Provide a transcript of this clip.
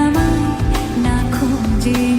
আমায় না খোঁজে